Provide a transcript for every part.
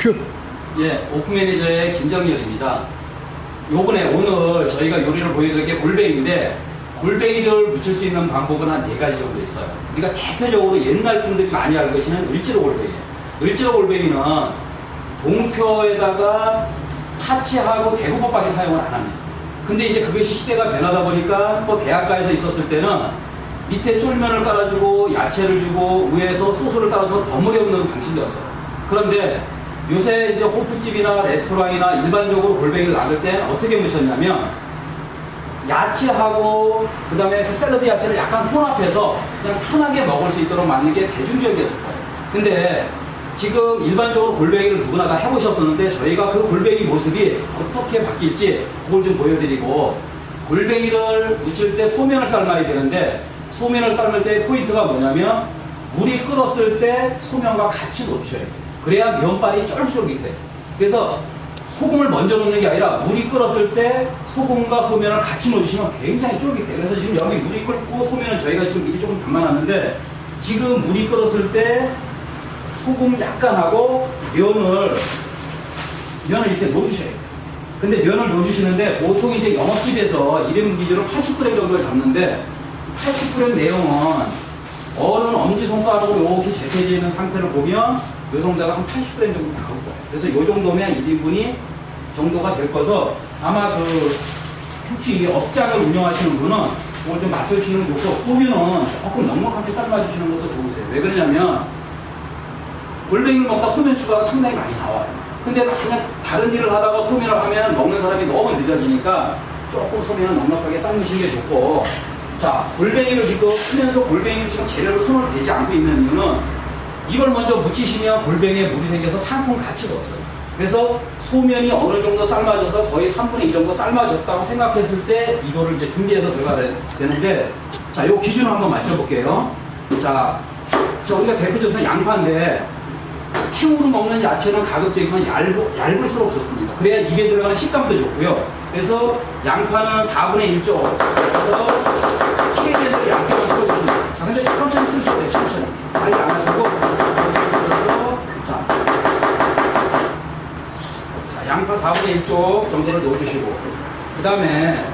큐. 예, 오픈 매니저의 김정렬입니다. 요번에 오늘 저희가 요리를 보여드릴 게 골뱅이인데 골뱅이를 무칠 수 있는 방법은 한 네 가지 정도 있어요. 우리가 대표적으로 옛날 분들이 많이 알고 계시는 을지로 골뱅이에요. 을지로 골뱅이는 동표에다가 파치하고 대구볶박이 사용을 안 합니다. 근데 이제 그것이 시대가 변하다 보니까 또 대학가에서 있었을 때는 밑에 쫄면을 깔아주고 야채를 주고 위에서 소스를 따라서 버무려 먹는 방식이었어요. 그런데 요새 이제 호프집이나 레스토랑이나 일반적으로 골뱅이를 놔둘 때 어떻게 무쳤냐면 야채하고 그 다음에 그 샐러드 야채를 약간 혼합해서 그냥 편하게 먹을 수 있도록 만든 게 대중적이었을 거예요. 근데 지금 일반적으로 골뱅이를 누구나 다 해보셨었는데 저희가 그 골뱅이 모습이 어떻게 바뀔지 그걸 좀 보여드리고 골뱅이를 무칠 때 소면을 삶아야 되는데 소면을 삶을 때 포인트가 뭐냐면 물이 끓었을 때 소면과 같이 놓으셔야 돼요. 그래야 면발이 쫄깃쫄깃해요. 그래서 소금을 먼저 넣는 게 아니라 물이 끓었을 때 소금과 소면을 같이 넣으시면 굉장히 쫄깃해요. 그래서 지금 여기 물이 끓고 소면은 저희가 지금 미리 조금 담아놨는데 지금 물이 끓었을 때 소금 약간 하고 면을 면을 이렇게 넣어주셔야 돼요. 근데 면을 넣어주시는데 보통 이제 영업집에서 1인분 기준으로 80g 정도를 잡는데 80g 내용은 어른 엄지손가락으로 이렇게 있는 상태를 보면 요 정도가 한 80g 정도 나올 거예요. 그래서 요 정도면 1인분이 정도가 될 거서 아마 그 특히 업장을 운영하시는 분은 그걸 좀 맞춰주시는 게 좋고 소면은 조금 넉넉하게 삶아주시는 것도 좋으세요. 왜 그러냐면 골뱅이를 먹다 소면 추가가 상당히 많이 나와요. 근데 만약 다른 일을 하다가 소면을 하면 먹는 사람이 너무 늦어지니까 조금 소면은 넉넉하게 삶으시는 게 좋고 자 골뱅이를 지금 하면서 골뱅이를 지금 재료를 손을 대지 않고 있는 이유는 이걸 먼저 묻히시면 골뱅이에 물이 생겨서 상품 가치가 없어요. 그래서 소면이 어느 정도 삶아져서 거의 3분의 2 정도 삶아졌다고 생각했을 때 이거를 이제 준비해서 들어가야 되는데 자, 요 기준을 한번 맞춰볼게요. 자, 저 우리가 대표적으로 양파인데 생으로 먹는 야채는 가급적이면 얇, 얇을수록 좋습니다. 그래야 입에 들어가는 식감도 좋고요. 그래서 양파는 4분의 1쪽. 그래서 키에서 양파만 섞어주십니다. 자, 근데 천천히 쓰셔도 돼요. 천천히. 빨리 안 하시고. 자, 자, 양파 4분의 1쪽 정도를 넣어주시고. 그 다음에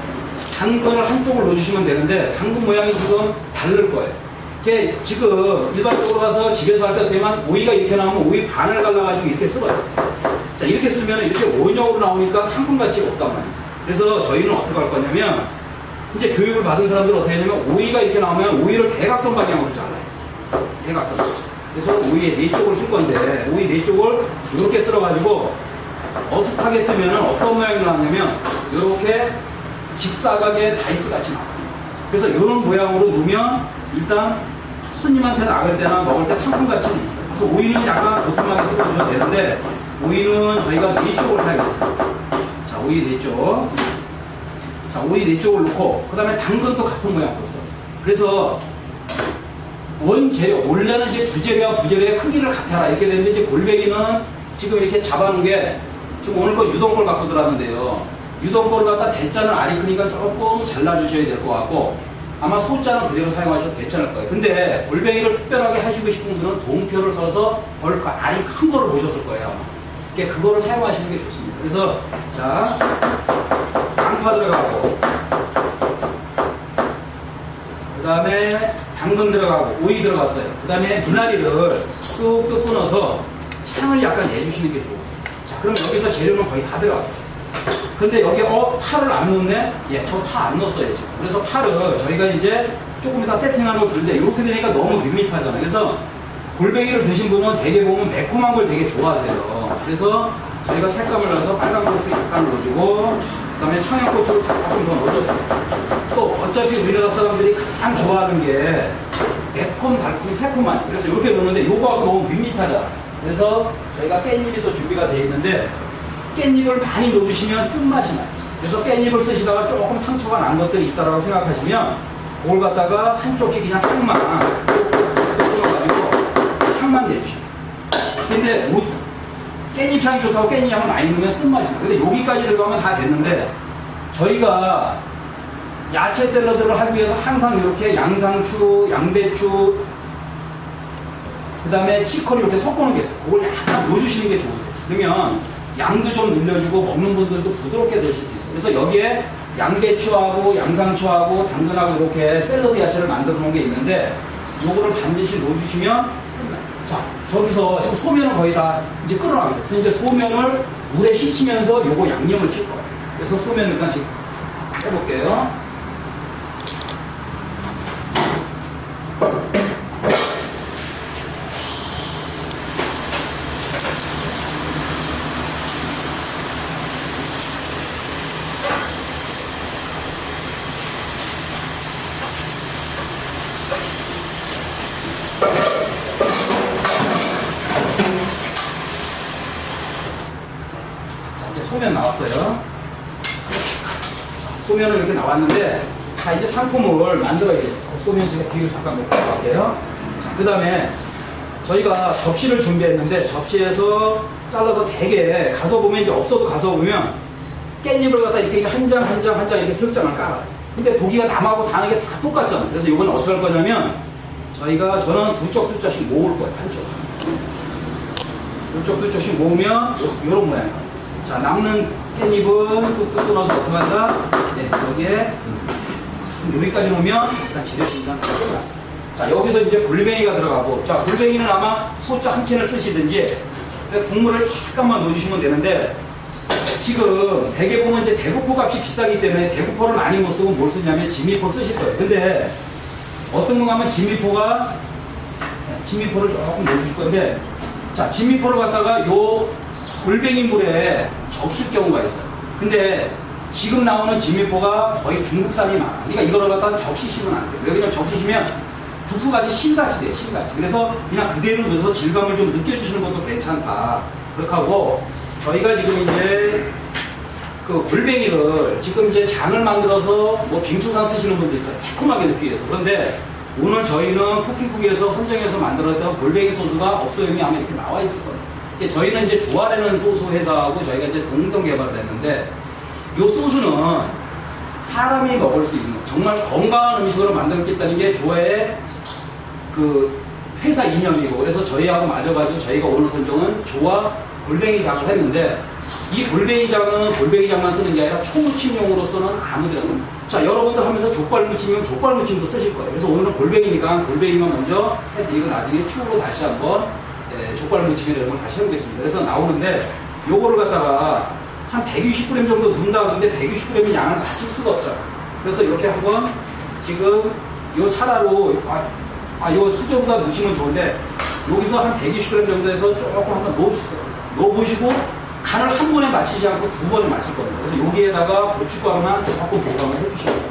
당근을 한쪽을 넣어주시면 되는데 당근 모양이 지금 다를 거예요. 이게 지금 일반적으로 가서 집에서 할 때 되면 오이가 이렇게 나오면 오이 반을 갈라가지고 이렇게 쓸어요. 자 이렇게 쓰면 이렇게 원형으로 나오니까 상품 가치가 없단 말이에요. 그래서 저희는 어떻게 할 거냐면 이제 교육을 받은 사람들은 어떻게 하냐면 오이가 이렇게 나오면 오이를 대각선 방향으로 잘라요. 대각선. 그래서 오이의 네 쪽을 쓸 건데 오이 네 쪽을 이렇게 쓸어가지고 어슷하게 뜨면 어떤 모양이 나왔냐면 이렇게 직사각의 다이스 같이 나왔어요. 그래서 이런 모양으로 놓으면 일단 손님한테 나갈 때나 먹을 때 상품 가치는 있어요. 그래서 오이는 약간 도톰하게 썰어주셔도 되는데 오이는 저희가 네 쪽을 사용했어요. 자, 오이 네 쪽. 자, 오이 네 쪽을 놓고 그 다음에 당근도 같은 모양으로 썼어요. 그래서 원재료, 원래는 이제 주재료와 부재료의 크기를 같아라 이렇게 되는데 이제 골뱅이는 지금 이렇게 잡아놓은 게 지금 오늘 거 유동골 들어왔는데요. 유동골 갖다 대자는 알이 크니까 조금 잘라주셔야 될 것 같고 아마 소자는 그대로 사용하셔도 괜찮을 거예요. 근데 골뱅이를 특별하게 하시고 싶은 분은 동표를 써서 벌 알이 큰 거를 보셨을 거예요. 그러니까 그거를 사용하시는 게 좋습니다. 그래서 자 양파 들어가고 그 다음에 당근 들어가고 오이 들어갔어요. 그 다음에 미나리를 뚝뚝 끊어서 향을 약간 내주시는 게. 자, 그럼 여기서 재료는 거의 다 들어갔어요. 근데 여기 어 파를 안 넣었네? 예, 저 파 안 넣었어요 지금. 그래서 파를 저희가 이제 조금 이따 세팅하는 걸 주는데 이렇게 되니까 너무 밋밋하잖아요. 그래서 골뱅이를 드신 분은 되게 보면 매콤한 걸 되게 좋아하세요. 그래서 저희가 색감을 넣어서 빨간 고추 약간 넣어주고 그다음에 청양고추를 조금 더 넣어줬어요. 또 어차피 우리나라 사람들이 가장 좋아하는 게 매콤, 달콤, 새콤한 그래서 이렇게 넣는데 요거하고 너무 밋밋하잖아. 그래서 저희가 깻잎이 또 준비가 되어 있는데 깻잎을 많이 넣어주시면 쓴맛이 나요. 그래서 깻잎을 쓰시다가 조금 상처가 난 것들이 있다라고 생각하시면 그걸 갖다가 한쪽씩 그냥 향만 넣어가지고 향만 내주시면 근데 뭐 깻잎 향이 좋다고 깻잎 향을 많이 넣으면 쓴맛이 나요. 근데 여기까지 들어가면 다 됐는데 저희가 야채 샐러드를 하기 위해서 항상 이렇게 양상추, 양배추, 그 다음에 치커리 이렇게 섞어놓은 게 있어요. 그걸 약간 넣어주시는 게 좋으세요. 그러면 양도 좀 늘려주고 먹는 분들도 부드럽게 드실 수 있어요. 그래서 여기에 양배추하고 양상추하고 당근하고 이렇게 샐러드 야채를 만들어 놓은 게 있는데 요거를 반드시 넣어주시면 자 저기서 지금 소면은 거의 다 이제 끓어나가고 있어요. 그래서 이제 소면을 물에 씻히면서 요거 양념을 칠 거예요. 그래서 소면 일단 지금 해볼게요. 자, 이제 소면 나왔어요. 자, 소면은 이렇게 나 왔는데, 자, 이제 상품을 만들어야겠죠. 소면 제가 뒤로 잠깐 놓고 갈게요. 자, 그 다음에 저희가 접시를 준비했는데, 접시에서 잘라서 되게 가서 보면 이제 없어도 가서 보면 깻잎을 갖다 이렇게 한 장, 한 장, 한 장 이렇게 슬장을 깔아요. 근데 보기가 남하고 다른 게 다 똑같잖아요. 그래서 이건 어떻게 할 거냐면, 저희가 저는 두 쪽, 두 쪽씩 모을 거예요. 한쪽. 두쪽, 두 쪽씩 모으면 요런 모양이에요. 자, 남는 깻잎은 또 끊어서 어떻게 한다? 네, 여기에 음, 여기까지 놓으면 일단 끝났어. 자, 여기서 이제 골뱅이가 들어가고, 자, 골뱅이는 아마 소자 한 캔을 쓰시든지, 국물을 약간만 넣어주시면 되는데, 지금 대개 보면 이제 대구포 값이 비싸기 때문에 대구포를 많이 못 쓰고 뭘 쓰냐면 진미포 쓰실 거예요. 근데 어떤 거 하면 진미포가, 네, 진미포를 조금 넣어줄 건데, 자, 진미포를 갖다가 요 골뱅이 물에 적실 경우가 있어요. 근데 지금 나오는 진미포가 거의 중국산이 많아. 그러니까 이거를 갖다가 적시시면 안 돼요. 왜 그러냐면 적시시면 국수같이 실같이 돼요, 실같이. 그래서 그냥 그대로 넣어서 질감을 좀 느껴주시는 것도 괜찮다. 그렇게 하고 저희가 지금 이제 그 골뱅이를 지금 이제 장을 만들어서 뭐 빙초산 쓰시는 분도 있어요. 새콤하게 느끼기 위해서. 그런데 오늘 저희는 쿠킹쿡에서 선정해서 만들었던 골뱅이 소스가 없어요이 아마 이렇게 나와 있을 거예요. 저희는 이제 좋아하는 소스 회사하고 저희가 이제 공동 개발을 했는데 이 소스는 사람이 먹을 수 있는 정말 건강한 음식으로 만들겠다는 게 조화의 그 회사 이념이고 그래서 저희하고 맞아가지고 저희가 오늘 선정은 조화 골뱅이장을 했는데 이 골뱅이장은 골뱅이장만 쓰는 게 아니라 초무침용으로서는 아무데나 자 여러분들 하면서 족발무침이면 족발무침도 쓰실 거예요. 그래서 오늘은 골뱅이니까 골뱅이만 먼저 해드리고 나중에 추후로 다시 한번 예, 족발무침이나 이런 걸 다시 해보겠습니다 그래서 나오는데 요거를 갖다가 한 120g 정도 넣는다 그러는데 120g의 양을 맞출 수가 없잖아요 그래서 이렇게 한번 지금 요 사라로 아, 아, 요 수저보다 넣으시면 좋은데, 여기서 한 120g 정도에서 조금 한번 넣어주세요. 넣어보시고, 간을 한 번에 맞추지 않고 두 번에 맞출 겁니다. 그래서 여기에다가 고춧가루만 조금 보강을 해주시면 돼요.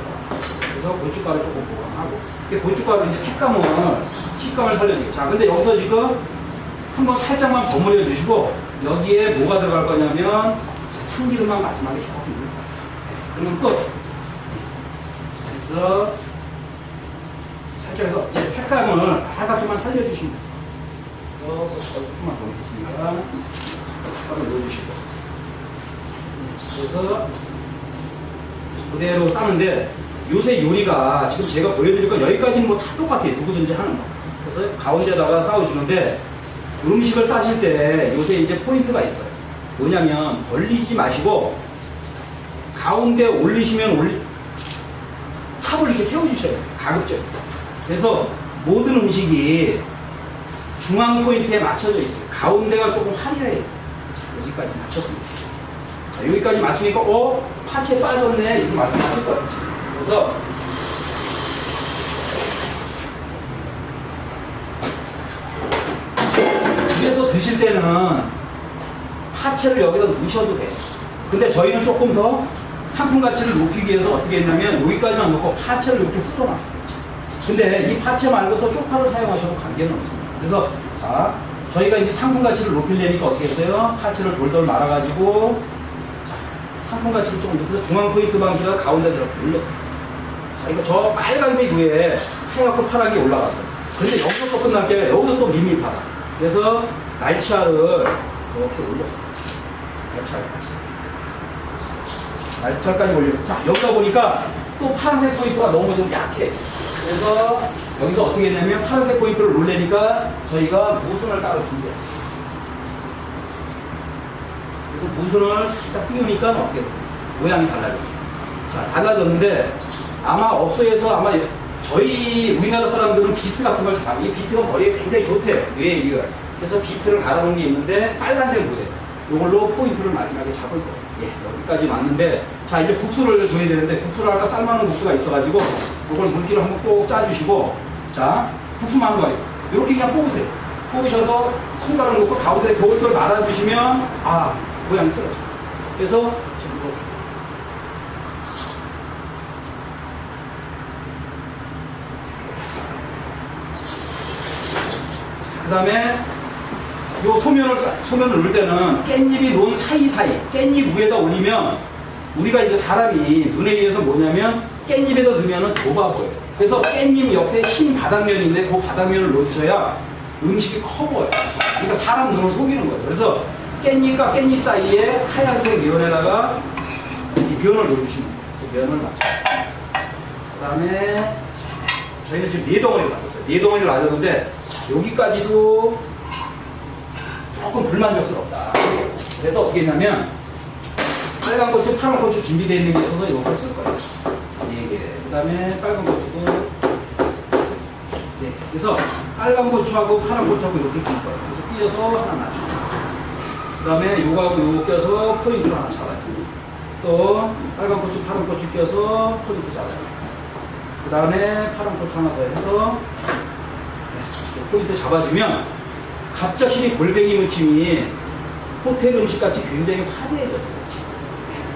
그래서 고춧가루 조금 보강하고, 고춧가루 이제 색감을, 식감을 살려주고. 자, 근데 여기서 지금 한번 살짝만 버무려 주시고, 여기에 뭐가 들어갈 거냐면, 자, 참기름만 마지막에 조금 넣을 거예요. 네, 그러면 끝. 그래서, 살짝 해서 이제 색감을 빨갛게만 살려주시면 돼요. 그래서 조금만 더 넣겠습니다. 고춧가루 넣어주시고. 그래서 그대로 싸는데 요새 요리가 지금 제가 보여드릴 건 여기까지는 뭐 다 똑같아요. 누구든지 하는 거. 그래서 가운데다가 싸워주는데 음식을 싸실 때 요새 이제 포인트가 있어요. 뭐냐면 벌리지 마시고 가운데 올리시면 올리 탑을 이렇게 세워주셔야 돼요. 가급적. 그래서 모든 음식이 중앙 포인트에 맞춰져 있어요. 가운데가 조금 화려해요. 자, 여기까지 맞췄습니다. 자, 여기까지 맞추니까, 어? 파채 빠졌네. 이렇게 말씀하실 거예요. 그래서, 집에서 드실 때는 파채를 여기다 넣으셔도 돼요. 근데 저희는 조금 더 상품 가치를 높이기 위해서 어떻게 했냐면 여기까지만 넣고 파채를 이렇게 썰어놨어요. 근데 이 파채 말고 또 쪽파를 사용하셔도 관계는 없습니다. 그래서 자 저희가 이제 상품 가치를 높이려니까 어떻게 했어요? 파채를 돌돌 말아가지고 자 상품 가치를 조금 높여서 중앙 포인트 방식을 가운데 이렇게 올렸어요. 자 이거 저 빨간색 위에 하얗고 파랗게 올라갔어요. 근데 여기서 또 끝날 게 여기서 또 밋밋하다. 그래서 날치알을 이렇게 올렸어요. 날치알까지. 날치알까지 올리고 자 여기다 보니까 또 파란색 포인트가 너무 좀 약해. 그래서 여기서 어떻게 했냐면 파란색 포인트를 놀래니까 저희가 무순을 따로 준비했어요. 그래서 무순을 살짝 띄우니까 어떻게 돼요? 모양이 달라졌죠. 자, 달라졌는데 아마 업소에서 아마 저희 우리나라 사람들은 비트 같은 걸 잘, 이 비트가 머리에 굉장히 좋대요. 뇌에 이거. 그래서 비트를 갈아놓은 게 있는데 빨간색 모델. 이걸로 포인트를 마지막에 잡을 거예요. 예, 여기까지 맞는데 자 이제 국수를 줘야 되는데 국수를 아까 삶아놓은 국수가 있어가지고 이걸 물기를 한번 꼭 짜주시고 자 국수 많은 거 아니에요. 이렇게 그냥 뽑으세요. 뽑으셔서 손가락 놓고 가운데 겨울철 말아주시면 아 모양이 쓰러져. 그래서 지금 이렇게 그 다음에 요 소면을, 싸- 소면을 넣을 때는 깻잎이 논 사이사이, 깻잎 위에다 올리면 우리가 이제 사람이 눈에 의해서 뭐냐면 깻잎에다 넣으면 좁아 보여요. 그래서 깻잎 옆에 흰 바닥면이 있는데 그 바닥면을 넣으셔야 음식이 커 보여요. 그러니까 사람 눈을 속이는 거예요. 그래서 깻잎과 깻잎 사이에 하얀색 면에다가 이 면을 넣어주시면 돼요. 면을 맞춰요. 그 다음에 저희는 지금 네 덩어리를 놔뒀어요. 네 덩어리를 놔뒀는데 여기까지도 조금 불만족스럽다. 그래서 어떻게 했냐면 빨간 고추, 파란 고추 준비되어 있는 게 있어서 이것을 쓸 거예요. 네 개. 그 다음에 빨간 고추도 네. 그래서 빨간 고추하고 파란 고추하고 이렇게 낄 거예요. 그래서 띄어서 하나 맞추고 그 다음에 요거하고 요거 껴서 포인트를 하나 잡아주고 또 빨간 고추, 파란 고추 껴서 포인트 잡아주고 그 다음에 파란 고추 하나 더 해서 네, 포인트 잡아주면 갑작스레 골뱅이 무침이 호텔 음식 같이 굉장히 화려해졌어요.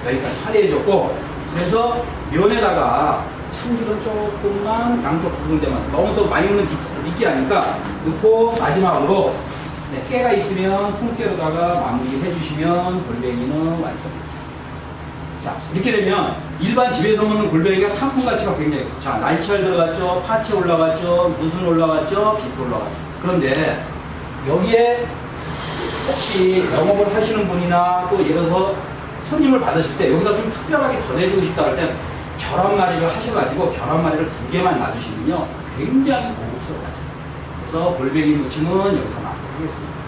여기까지 화려해졌고 그래서 면에다가 참기름 조금만 양쪽 두 군데만 너무 또 많이 느- 느끼하니까 넣고 마지막으로 네, 깨가 있으면 통깨로다가 마무리 해 주시면 골뱅이는 완성입니다. 자, 이렇게 되면 일반 집에서 먹는 골뱅이가 상품 가치가 굉장히 좋죠. 자, 날치알 들어갔죠, 파채 올라갔죠, 무순 올라갔죠, 비트 올라갔죠. 그런데 여기에 혹시 영업을 하시는 분이나 또 예를 들어서 손님을 받으실 때 여기다 좀 특별하게 더 내주고 싶다 할때 계란말이를 하셔가지고 계란말이를 두 개만 놔주시면요 굉장히 고급스러워요. 그래서 골뱅이 무침은 여기서 마무리하겠습니다.